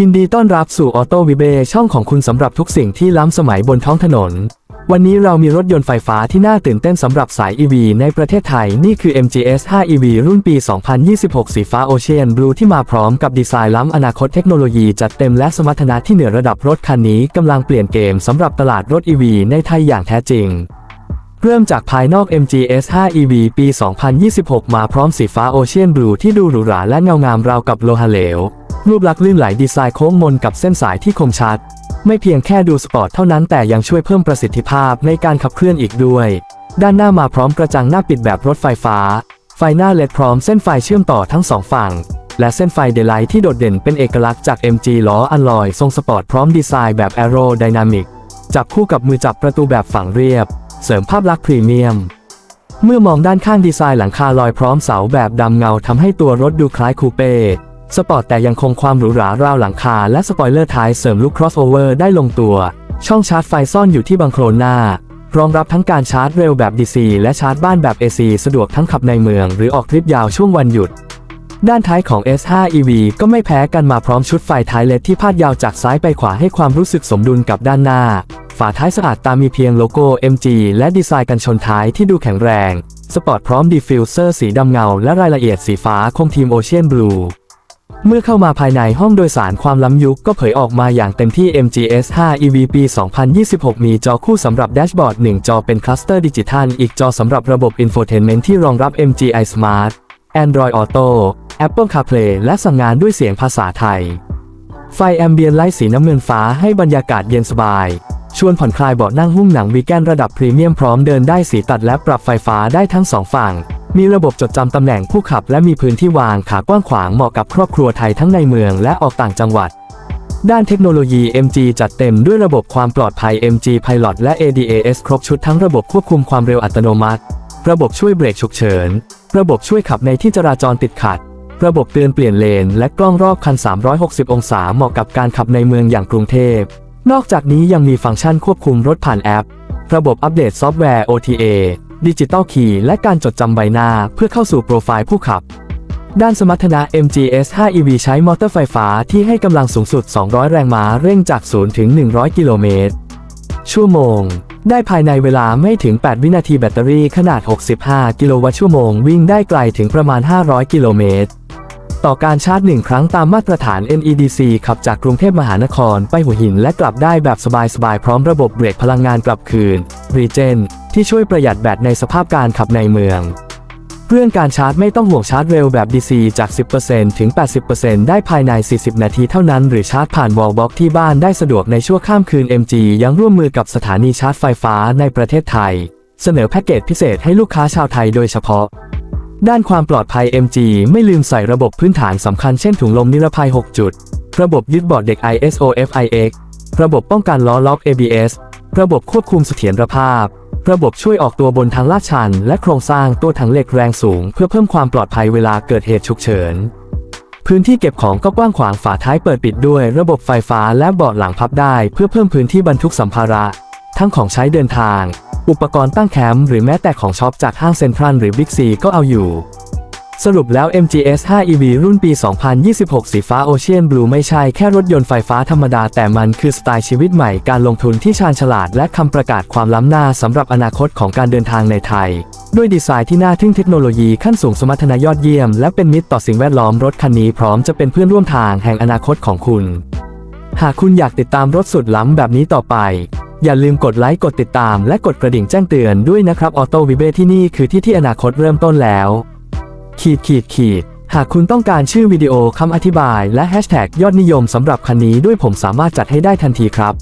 ยินดีต้อนรับสู่ออโต้วิเบช่องของคุณสำหรับทุกสิ่งที่ล้ำสมัยบนท้องถนน วันนี้เรามีรถยนต์ไฟฟ้าที่น่าตื่นเต้นสำหรับสาย EV ในประเทศไทย นี่คือ MGS 5 EV รุ่นปี 2026 สีฟ้าโอเชียนบลูที่มาพร้อมกับดีไซน์ล้ำอนาคตเทคโนโลยีจัดเต็มและสมรรถนะที่เหนือระดับรถคันนี้กำลังเปลี่ยนเกมสำหรับตลาดรถ EV ในไทยอย่างแท้จริงเริ่มจากภายนอก MGS 5 EV ปี 2026 มาพร้อมสีฟ้าโอเชียนบลูที่ดูหรูหราและเงางามราวกับโลหะเหลว รูปลักษณ์ลื่นไหลดีไซน์โค้งมนกับเส้นสายที่คมชัด ไม่เพียงแค่ดูสปอร์ตเท่านั้นแต่ยังช่วยเพิ่มประสิทธิภาพในการขับเคลื่อนอีกด้วย ด้านหน้ามาพร้อมกระจังหน้าปิดแบบรถไฟฟ้า ไฟหน้าเลดพร้อมเส้นไฟเชื่อมต่อทั้งสองฝั่ง และเส้นไฟเดลไลท์ที่โดดเด่นเป็นเอกลักษณ์จาก MG ล้ออัลลอยทรงสปอร์ตพร้อมดีไซน์แบบแอโรไดนามิกจับคู่กับมือจับประตูแบบฝังเรียบ เสริมภาพลักษณ์พรีเมียมเมื่อมองด้านข้างดีไซน์หลังคาลอยพร้อมเสาแบบดำเงาทำให้ตัวรถดูคล้ายคูเป้ สปอร์ตแต่ยังคงความหรูหราราวหลังคา และสปอยเลอร์ท้ายเสริมลุค crossover ได้ลงตัว ช่องชาร์จไฟซ่อนอยู่ที่บังโครนหน้ารองรับทั้งการชาร์จเร็วแบบ DC และชาร์จบ้านแบบ AC สะดวกทั้งขับในเมือง หรือออกทริปยาวช่วงวันหยุด ด้านท้ายของ S5 EV ก็ไม่แพ้กันมาพร้อมชุดไฟท้ายเลดที่พาดยาวจากซ้ายไปขวาให้ความรู้สึกสมดุลกับด้านหน้า ฝาท้ายสะอาดตามมีเพียงโลโก้ MG และดีไซน์กันชนท้ายที่ดูแข็งแรง สปอร์ตพร้อมดีฟิวเซอร์สีดำเงา และรายละเอียดสีฟ้าคงทีมโอเชียนบลู เมื่อเข้ามาภายในห้องโดยสารความล้ำยุคก็เผยออกมาอย่างเต็มที่ MGS 5 EV ปี 2026 มีจอคู่สำหรับแดชบอร์ด 1 จอเป็นคลัสเตอร์ดิจิทัล อีกจอสำหรับระบบ Infotainment ที่รองรับ MGI Smart Android Auto Apple CarPlay และสั่งงานด้วยเสียงภาษาไทย ไฟแอมเบียนไลท์สีน้ำเงินฟ้าให้บรรยากาศเย็นสบาย ชวนผ่อนคลายเบาะนั่งหุ้มหนังวีแกนระดับพรีเมียมพร้อมเดินได้สีตัดและปรับไฟฟ้าได้ทั้งสองฝั่ง มีระบบจดจำตำแหน่งผู้ขับ และมีพื้นที่วางขากว้างขวางเหมาะกับครอบครัวไทยทั้งในเมืองและออกต่างจังหวัด ด้านเทคโนโลยี MG จัดเต็มด้วยระบบความปลอดภัย MG Pilot และ ADAS ครบชุดทั้งระบบควบคุมความเร็วอัตโนมัติ ระบบช่วยเบรกฉุกเฉิน ระบบช่วยขับในที่จราจรติดขัด ระบบเตือนเปลี่ยนเลน และกล้องรอบคัน 360 องศาเหมาะกับการขับในเมืองอย่างกรุงเทพ นอกจากนี้ยังมีฟังก์ชันควบคุมรถผ่านแอป ระบบอัปเดตซอฟต์แวร์ OTA ดิจิตอลคีย์และการจดจำใบหน้าเพื่อเข้าสู่โปรไฟล์ผู้ขับ ด้านสมรรถนะ MGS 5 EV ใช้มอเตอร์ไฟฟ้าที่ให้กำลังสูงสุด 200 แรงม้าเร่งจาก 0 ถึง 100 กิโลเมตร ชั่วโมง ได้ภายในเวลาไม่ถึง 8 วินาทีแบตเตอรี่ขนาด 65 กิโลวัตต์ชั่วโมง วิ่งได้ไกลถึงประมาณ 500 กิโลเมตร ต่อการชาร์จ1ครั้งตามมาตรฐาน NEDC ขับจากกรุงเทพมหานครไปหัวหินและกลับได้แบบสบายๆ พร้อมระบบเบรกพลังงานกลับคืน Regen ที่ช่วยประหยัดแบตในสภาพการขับในเมือง เรื่องการชาร์จไม่ต้องห่วงชาร์จเร็วแบบ DC จาก 10%ถึง 80%ได้ภายใน 40 นาทีเท่านั้น หรือชาร์จผ่านวอลบ็อกที่บ้านได้สะดวกในชั่วข้ามคืน MG ยังร่วมมือกับสถานีชาร์จไฟฟ้าในประเทศไทย เสนอแพ็กเกจพิเศษให้ลูกค้าชาวไทยโดยเฉพาะ ด้านความปลอดภัย MG ไม่ลืมใส่ระบบพื้นฐานสำคัญเช่นถุงลมนิรภัย 6 จุด ระบบยึดบอร์ดเด็ก ISO FIX ระบบป้องกันล้อล็อก ABS ระบบควบคุมเสถียรภาพ ระบบช่วยออกตัวบนทางลาดชัน และโครงสร้างตัวถังเหล็กแรงสูง เพื่อเพิ่มความปลอดภัยเวลาเกิดเหตุฉุกเฉิน พื้นที่เก็บของก็กว้างขวางฝาท้ายเปิดปิดด้วย ระบบไฟฟ้าและเบาะหลังพับได้ เพื่อเพิ่มพื้นที่บรรทุกสัมภาระ ทั้งของใช้เดินทาง อุปกรณ์ตั้งแคมป์หรือแม้แต่ของช็อปจากห้างเซ็นทรัลหรือบิ๊กซีก็เอาอยู่ สรุปแล้ว MGS 5 EV รุ่นปี 2026 สีฟ้า Ocean Blue ไม่ใช่แค่รถยนต์ไฟฟ้าธรรมดา แต่มันคือสไตล์ชีวิตใหม่การลงทุนที่ชาญฉลาด และคำประกาศความล้ำหน้าสำหรับอนาคตของการเดินทางในไทย ด้วยดีไซน์ที่น่าทึ่งเทคโนโลยีขั้นสูงสมรรถนะยอดเยี่ยม และเป็นมิตรต่อสิ่งแวดล้อมรถคันนี้พร้อมจะเป็นเพื่อนร่วมทางแห่งอนาคตของคุณ หากคุณอยากติดตามรถสุดล้ำแบบนี้ต่อไป อย่าลืมกดไลค์กดติดตาม และกดกระดิ่งแจ้งเตือนด้วยนะครับออโต้วิเบที่นี่คือที่ที่อนาคตเริ่มต้นแล้ว ขีดขีดขีดหากคุณต้องการชื่อวิดีโอคำอธิบายและแฮชแท็กยอดนิยมสำหรับคันนี้ด้วยผมสามารถจัดให้ได้ทันทีครับ